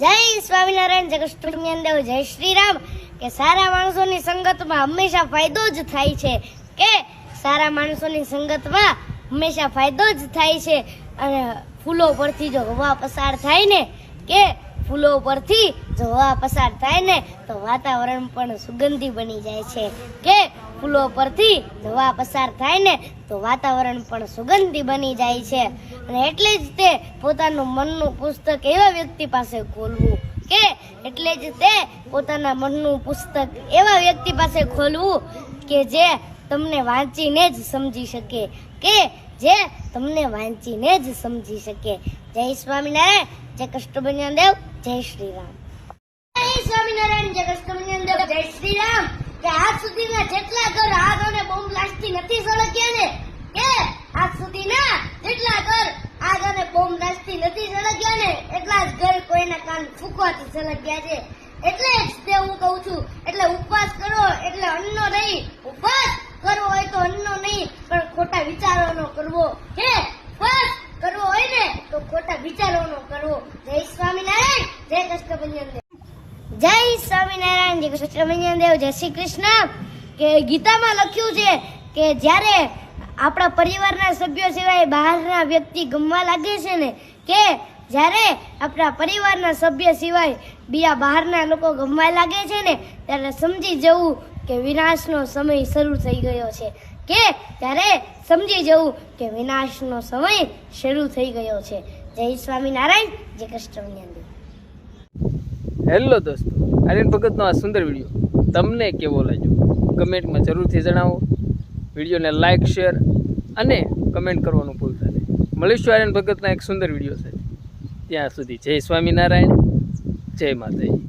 જય સ્વામિનારાયણ જગત દેવ, જય શ્રી રામ કે સારા માણસોની સંગતમાં હંમેશા ફાયદો જ થાય છે. કે સારા માણસોની સંગતમાં હંમેશા ફાયદો જ થાય છે. અને ફૂલો પરથી જો હવા પસાર થાય ને, કે ફૂલો પરથી જો હવા પસાર થાય ને, તો વાતાવરણ પણ સુગંધી બની જાય છે. કે ફૂલો પરથી હવા પસાર થાય ને તો વાતાવરણ પણ સુગંધી બની જાય છે. અને એટલે જ તે પોતાનું મનનું પુસ્તક એવા વ્યક્તિ પાસે ખોલવું કે એટલે જ તે પોતાના મનનું પુસ્તક એવા વ્યક્તિ પાસે ખોલવું કે જે તમને વાંચીને જ સમજી શકે, કે જે તમને વાંચીને જ સમજી શકે. જય સ્વામિનારાયણ, જય કષ્ટભંજન દેવ જય શ્રી રામ જય સ્વામિનારાયણ, જય કૃષ્ણ દેવ જય શ્રી રામ કે આજ સુધીના જેટલા ઘર આગ અને બોમ્બ બ્લાસ્ટથી નથી સળગ્યા ને કે આજ સુધીના જેટલા ઘર આગ અને બોમ્બ બ્લાસ્ટથી નથી સળગ્યા ને એટલા જ ઘર કોઈના કાન ફૂંકવાથી સળગ્યા છે. એટલે જ તે હું કહું છું, એટલે ઉપવાસ કરો, એટલે અન્નો નહીં. ઉપવાસ કરવો હોય તો અન્નો નહીં, પણ ખોટા વિચારોનો કરવો. કે ઉપવાસ કરવો હોય ને તો ખોટા વિચારોનો કરવો. જય સ્વામિનારાયણ, જય કૃષ્ણ જય સ્વામિનારાયણ. જય કૃષ્ણ દેવ, જય શ્રી કૃષ્ણ. કે ગીતામાં લખ્યું છે કે જ્યારે આપણા પરિવારના સભ્યો સિવાય બહારના વ્યક્તિ ગમવા લાગે છે ને, કે જ્યારે આપણા પરિવારના સભ્ય સિવાય બીજા બહારના લોકો ગમવા લાગે છે ને, ત્યારે સમજી જવું કે વિનાશનો સમય શરૂ થઈ ગયો છે. કે ત્યારે સમજી જવું કે વિનાશનો સમય શરૂ થઈ ગયો છે. જય સ્વામિનારાયણ, જય કૃષ્ણ હેલો દોસ્તો, આર્યન ભગતનો આ સુંદર વીડિયો તમને કેવો લાગ્યો? કમેન્ટમાં જરૂરથી જણાવો. વિડીયોને લાઇક શેર અને કમેન્ટ કરવાનું ભૂલતા નહીં. મળીશું આર્યન ભગતના એક સુંદર વીડિયો સાથે. ત્યાં સુધી જય સ્વામિનારાયણ, જય માતાજી.